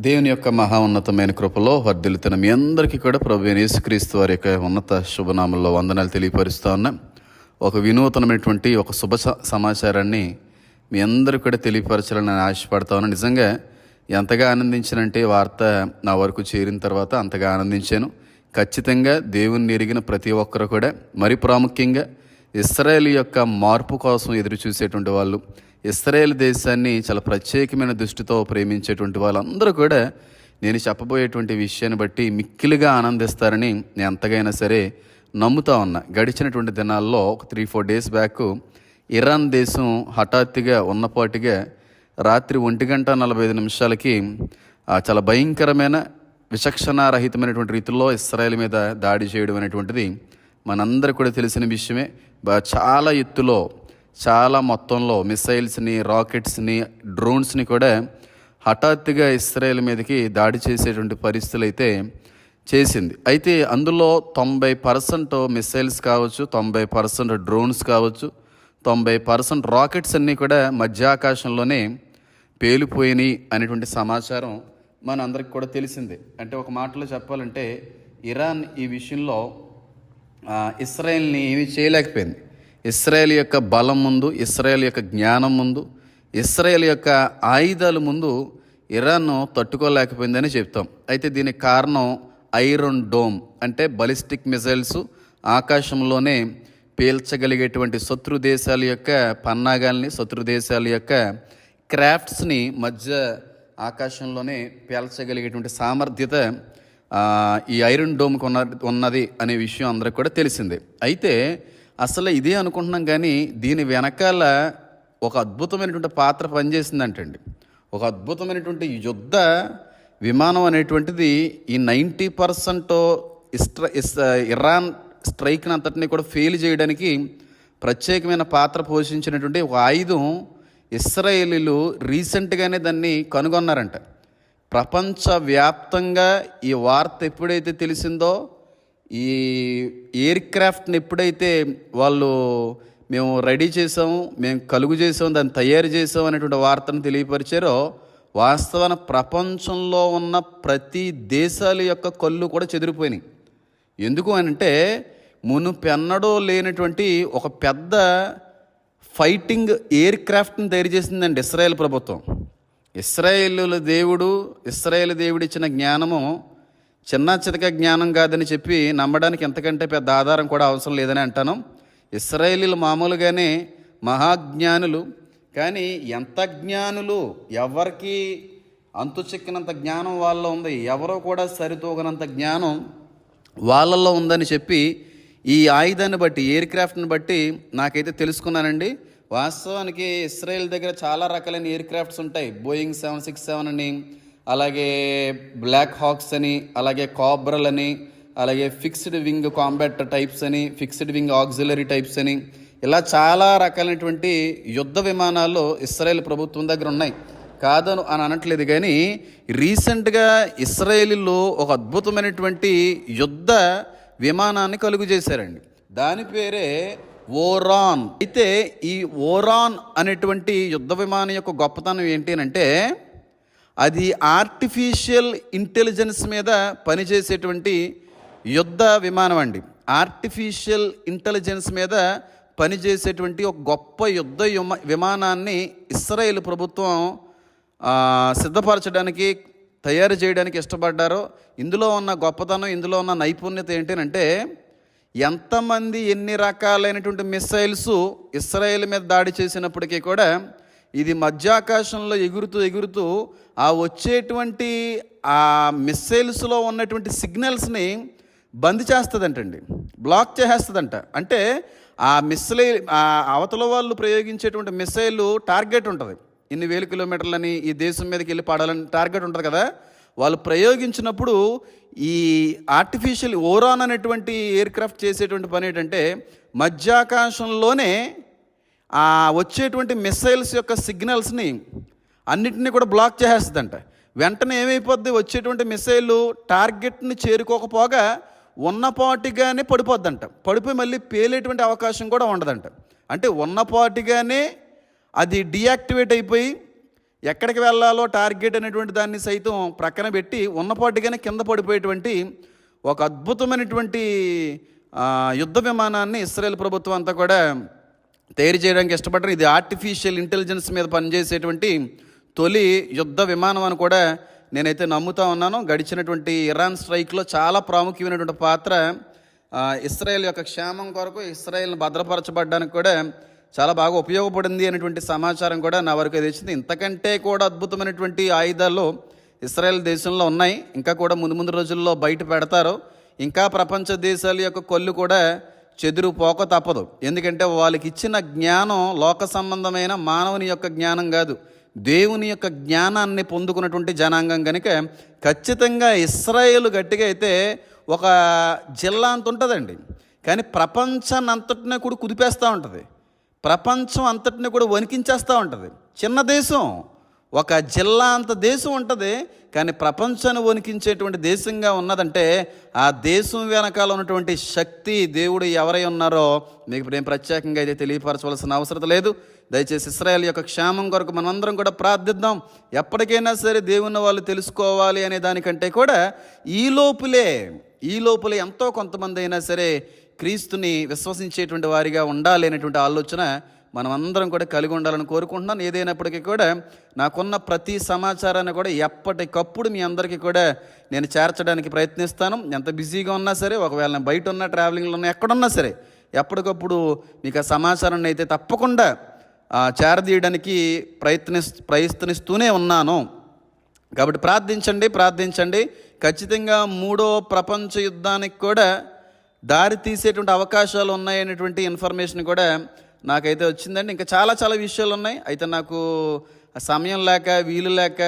దేవుని యొక్క మహా ఉన్నతమైన కృపలో వర్ధిల్లుతున్న మీ అందరికీ కూడా ప్రభు యేసుక్రీస్తు వారి యొక్క ఉన్నత శుభనామంలో వందనాలు తెలియపరుస్తూ ఉన్నా. ఒక వినూతనమైనటువంటి ఒక శుభ స- సమాచారాన్ని మీ అందరూ కూడా తెలియపరచాలని నేను ఆశపడతా ఉన్నాను నిజంగా ఎంతగా ఆనందించినంటే వార్త నా వరకు చేరిన తర్వాత అంతగా ఆనందించాను. ఖచ్చితంగా దేవుణ్ణి ఎరిగిన ప్రతి ఒక్కరు కూడా మరి ప్రాముఖ్యంగా ఇస్రాయేల్ యొక్క మార్పు కోసం ఎదురుచూసేటువంటి వాళ్ళు ఇస్రాయేల్ దేశాన్ని చాలా ప్రత్యేకమైన దృష్టితో ప్రేమించేటువంటి వాళ్ళందరూ కూడా నేను చెప్పబోయేటువంటి విషయాన్ని బట్టి మిక్కిలిగా ఆనందిస్తారని నేను ఎంతగైనా సరే నమ్ముతా ఉన్నా. గడిచినటువంటి దినాల్లో ఒక three four days back Iran దేశం హఠాత్తుగా ఉన్నపాటిగా రాత్రి ఒంటి గంట నలభై ఐదు నిమిషాలకి చాలా భయంకరమైన విచక్షణారహితమైనటువంటి రీతిలో ఇస్రాయేల్ మీద దాడి చేయడం అనేటువంటిది మనందరికీ కూడా తెలిసిన విషయమే. చాలా ఎత్తులో చాలా మొత్తంలో మిసైల్స్ని రాకెట్స్ని డ్రోన్స్ని కూడా హఠాత్తుగా ఇస్రాయేల్ మీదకి దాడి చేసేటువంటి పరిస్థితులు అయితే చేసింది. అయితే అందులో తొంభై పర్సెంట్ మిసైల్స్ కావచ్చు తొంభై పర్సెంట్ డ్రోన్స్ కావచ్చు తొంభై పర్సెంట్ రాకెట్స్ అన్నీ కూడా మధ్యాకాశంలోనే పేలిపోయినాయి అనేటువంటి సమాచారం మన అందరికి కూడా తెలిసిందే. అంటే ఒక మాటలో చెప్పాలంటే ఇరాన్ ఈ విషయంలో ఇస్రాయేల్ని ఏమీ చేయలేకపోయింది. ఇస్రాయేల్ యొక్క బలం ముందు ఇస్రాయేల్ యొక్క జ్ఞానం ముందు ఇస్రాయేల్ యొక్క ఆయుధాల ముందు ఇరాన్ను తట్టుకోలేకపోయిందని చెప్తాం. అయితే దీనికి కారణం ఐరన్ డోమ్ అంటే బలిస్టిక్ మిసైల్స్ ఆకాశంలోనే పేల్చగలిగేటువంటి శత్రు దేశాల యొక్క పన్నాగాల్ని శత్రు దేశాల యొక్క క్రాఫ్ట్స్ని మధ్య ఆకాశంలోనే పేల్చగలిగేటువంటి సామర్థ్యత ఈ ఐరన్ డోమ్కి ఉన్న ఉన్నది అనే విషయం అందరికి కూడా తెలిసిందే. అయితే అసలు ఇదే అనుకుంటున్నాం కానీ దీని వెనకాల ఒక అద్భుతమైనటువంటి పాత్ర పనిచేసిందంటండి. ఒక అద్భుతమైనటువంటి యుద్ధ విమానం అనేటువంటిది ఈ నైంటీ పర్సెంట్ ఇస్ట్ర ఇస్ ఇరాన్ స్ట్రైక్ని అంతటిని కూడా ఫెయిల్ చేయడానికి ప్రత్యేకమైన పాత్ర పోషించినటువంటి ఒక ఆయుధం ఇస్రాయేలీలు రీసెంట్గానే దాన్ని కనుగొన్నారంట. ప్రపంచవ్యాప్తంగా ఈ వార్త ఎప్పుడైతే తెలిసిందో ఈ ఎయిర్ క్రాఫ్ట్ని ఎప్పుడైతే వాళ్ళు మేము రెడీ చేసాము మేము కలుగు చేసాము దాన్ని తయారు చేసాం అనేటువంటి వార్తను తెలియపరిచారో వాస్తవాన ప్రపంచంలో ఉన్న ప్రతి దేశాల యొక్క కళ్ళు కూడా చెదిరిపోయినాయి. ఎందుకు అని అంటే మునుపెన్నడో లేనటువంటి ఒక పెద్ద ఫైటింగ్ ఎయిర్ క్రాఫ్ట్ని తయారు చేసిందండి ఇస్రాయేల్ ప్రభుత్వం. ఇస్రాయేలుల దేవుడు ఇస్రాయేల్ దేవుడిచ్చిన జ్ఞానము చిన్న చితక జ్ఞానం కాదని చెప్పి నమ్మడానికి ఎంతకంటే పెద్ద ఆధారం కూడా అవసరం లేదని అంటాను. ఇస్రాయేలీలు మామూలుగానే మహాజ్ఞానులు కానీ ఎంత జ్ఞానులు ఎవరికి అంతు చిక్కినంత జ్ఞానం వాళ్ళలో ఉంది ఎవరో కూడా సరితూగనంత జ్ఞానం వాళ్ళల్లో ఉందని చెప్పి ఈ ఆయుధాన్ని బట్టి ఎయిర్ క్రాఫ్ట్ని బట్టి నాకైతే తెలుసుకున్నానండి. వాస్తవానికి ఇస్రాయెల్ దగ్గర చాలా రకాలైన ఎయిర్ క్రాఫ్ట్స్ ఉంటాయి. బోయింగ్ సెవెన్ సిక్స్ సెవెన్ అని అలాగే బ్లాక్ హాక్స్ అని అలాగే కాబ్రల్ అని అలాగే ఫిక్స్డ్ వింగ్ కాంబాట్ టైప్స్ అని ఫిక్స్డ్ వింగ్ ఆక్సిలరీ టైప్స్ అని. ఇలా చాలా రకాలైనటువంటి యుద్ధ విమానాలు ఇస్రాయేల్ ప్రభుత్వం దగ్గర ఉన్నాయి. కాదను అని అనట్లేదు కానీ రీసెంట్గా ఇస్రాయేలీలో ఒక అద్భుతమైనటువంటి యుద్ధ విమానాన్ని కలుగు చేశారండి. దాని పేరే ఓరాన్. అయితే ఈ ఓరాన్ అనేటువంటి యుద్ధ విమానం యొక్క గొప్పతనం ఏంటి అంటే అది ఆర్టిఫిషియల్ ఇంటెలిజెన్స్ మీద పనిచేసేటువంటి యుద్ధ విమానం అండి. ఆర్టిఫిషియల్ ఇంటెలిజెన్స్ మీద పనిచేసేటువంటి ఒక గొప్ప యుద్ధ విమానాన్ని ఇస్రాయేల్ ప్రభుత్వం సిద్ధపరచడానికి తయారు చేయడానికి ఇష్టపడ్డారు. ఇందులో ఉన్న గొప్పతనం ఇందులో ఉన్న నైపుణ్యత ఏంటంటే ఎంతమంది ఎన్ని రకాలైనటువంటి మిస్సైల్స్ ఇస్రాయేల్ మీద దాడి చేసినప్పటికీ కూడా ఇది మధ్యాకాశంలో ఎగురుతూ ఎగురుతూ ఆ వచ్చేటువంటి ఆ మిస్సైల్స్లో ఉన్నటువంటి సిగ్నల్స్ని బంద్ చేస్తుందంటండి. బ్లాక్ చేసేస్తుందంట. అంటే ఆ మిస్సైల్ ఆ అవతల వాళ్ళు ప్రయోగించేటువంటి మిస్సైల్ టార్గెట్ ఉంటుంది. ఇన్ని వేల కిలోమీటర్లని ఈ దేశం మీదకి వెళ్ళి పడాలని టార్గెట్ ఉంటుంది కదా. వాళ్ళు ప్రయోగించినప్పుడు ఈ ఆర్టిఫిషియల్ ఓరాన్ అనేటువంటి ఎయిర్ క్రాఫ్ట్ చేసేటువంటి పని ఏంటంటే మధ్యాకాశంలోనే ఆ వచ్చేటువంటి మిస్సైల్స్ యొక్క సిగ్నల్స్ని అన్నిటినీ కూడా బ్లాక్ చేసేస్తుందంట. వెంటనే ఏమైపోద్ది? వచ్చేటువంటి మిసైల్ టార్గెట్ని చేరుకోకపోగా ఉన్నపాటిగానే పడిపోద్దంట. పడిపోయి మళ్ళీ పేలేటువంటి అవకాశం కూడా ఉండదంట. అంటే ఉన్నపాటిగానే అది డియాక్టివేట్ అయిపోయి ఎక్కడికి వెళ్ళాలో టార్గెట్ అనేటువంటి దాన్ని సైతం ప్రక్కన పెట్టి ఉన్నపాటిగానే కింద పడిపోయేటువంటి ఒక అద్భుతమైనటువంటి యుద్ధ విమానాన్ని ఇస్రాయేల్ ప్రభుత్వం అంతా కూడా తయారు చేయడానికి ఇష్టపడరు ఇది ఆర్టిఫిషియల్ ఇంటెలిజెన్స్ మీద పనిచేసేటువంటి తొలి యుద్ధ విమానం అని కూడా నేనైతే నమ్ముతా ఉన్నాను. గడిచినటువంటి ఇరాన్ స్ట్రైక్లో చాలా ప్రాముఖ్యమైనటువంటి పాత్ర ఇస్రాయేల్ యొక్క క్షేమం కొరకు ఇస్రాయేల్ని భద్రపరచబడడానికి కూడా చాలా బాగా ఉపయోగపడింది అనేటువంటి సమాచారం కూడా నా వరకు తెచ్చింది ఇంతకంటే కూడా అద్భుతమైనటువంటి ఆయుధాలు ఇస్రాయెల్ దేశంలో ఉన్నాయి. ఇంకా కూడా ముందు ముందు రోజుల్లో బయట పెడతారు. ఇంకా ప్రపంచ దేశాల యొక్క కొల్లు కూడా చెదిరిపోక తప్పదు. ఎందుకంటే వాళ్ళకి ఇచ్చిన జ్ఞానం లోక సంబంధమైన మానవుని యొక్క జ్ఞానం కాదు. దేవుని యొక్క జ్ఞానాన్ని పొందుకున్నటువంటి జనాంగం కనుక ఖచ్చితంగా ఇస్రాయేల్ గట్టిగా అయితే ఒక జిల్లా అంత ఉంటుందండి. కానీ ప్రపంచాన్ని అంతటినీ కూడా కుదిపేస్తూ ఉంటుంది. ప్రపంచం అంతటిని కూడా వణికించేస్తూ ఉంటుంది. చిన్న దేశం ఒక జిల్లా అంత దేశం ఉంటుంది కానీ ప్రపంచాన్ని వణికించేటువంటి దేశంగా ఉన్నదంటే ఆ దేశం వెనకాల ఉన్నటువంటి శక్తి దేవుడు ఎవరై ఉన్నారో మీకు ఇప్పుడు ఏం ప్రత్యేకంగా అయితే తెలియపరచవలసిన అవసరం లేదు. దయచేసి ఇస్రాయల్ యొక్క క్షేమం కొరకు మనమందరం కూడా ప్రార్థిద్దాం. ఎప్పటికైనా సరే దేవుని వాళ్ళు తెలుసుకోవాలి అనే దానికంటే కూడా ఈ లోపులే ఈ లోపలే ఎంతో కొంతమంది అయినా సరే క్రీస్తుని విశ్వసించేటువంటి వారిగా ఉండాలి అనేటువంటి ఆలోచన మనం అందరం కూడా కలిగి ఉండాలని కోరుకుంటున్నాను. ఏదైనప్పటికీ కూడా నాకున్న ప్రతి సమాచారాన్ని కూడా ఎప్పటికప్పుడు మీ అందరికీ కూడా నేను చేర్చడానికి ప్రయత్నిస్తాను. ఎంత బిజీగా ఉన్నా సరే ఒకవేళ నేను బయట ఉన్న ట్రావెలింగ్లో ఉన్నా ఎక్కడున్నా సరే ఎప్పటికప్పుడు మీకు ఆ సమాచారాన్ని అయితే తప్పకుండా చేరదీయడానికి ప్రయత్ని ప్రయత్నిస్తూనే ఉన్నాను. కాబట్టి ప్రార్థించండి ప్రార్థించండి. ఖచ్చితంగా మూడో ప్రపంచ యుద్ధానికి కూడా దారి తీసేటువంటి అవకాశాలు ఉన్నాయనేటువంటి ఇన్ఫర్మేషన్ కూడా నాకైతే వచ్చిందండి. ఇంకా చాలా చాలా విషయాలు ఉన్నాయి. అయితే నాకు సమయం లేక వీలు లేక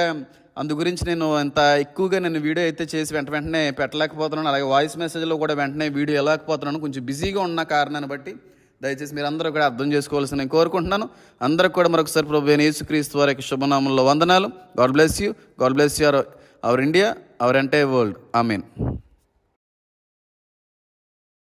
అందు గురించి నేను ఇంత ఎక్కువగా నేను వీడియో అయితే చేసి వెంట వెంటనే పెట్టలేకపోతున్నాను. అలాగే వాయిస్ మెసేజ్లో కూడా వెంటనే వీడియో వెళ్ళకపోతున్నాను. కొంచెం బిజీగా ఉన్న కారణాన్ని బట్టి దయచేసి మీరు అందరూ కూడా అర్థం చేసుకోవాల్సి నేను కోరుకుంటున్నాను. అందరికి కూడా మరొకసారి ప్రభు యేసుక్రీస్తు వారి యొక్క శుభనామంలో వందనాలు. God bless you. God bless you our our India our entire world. I mean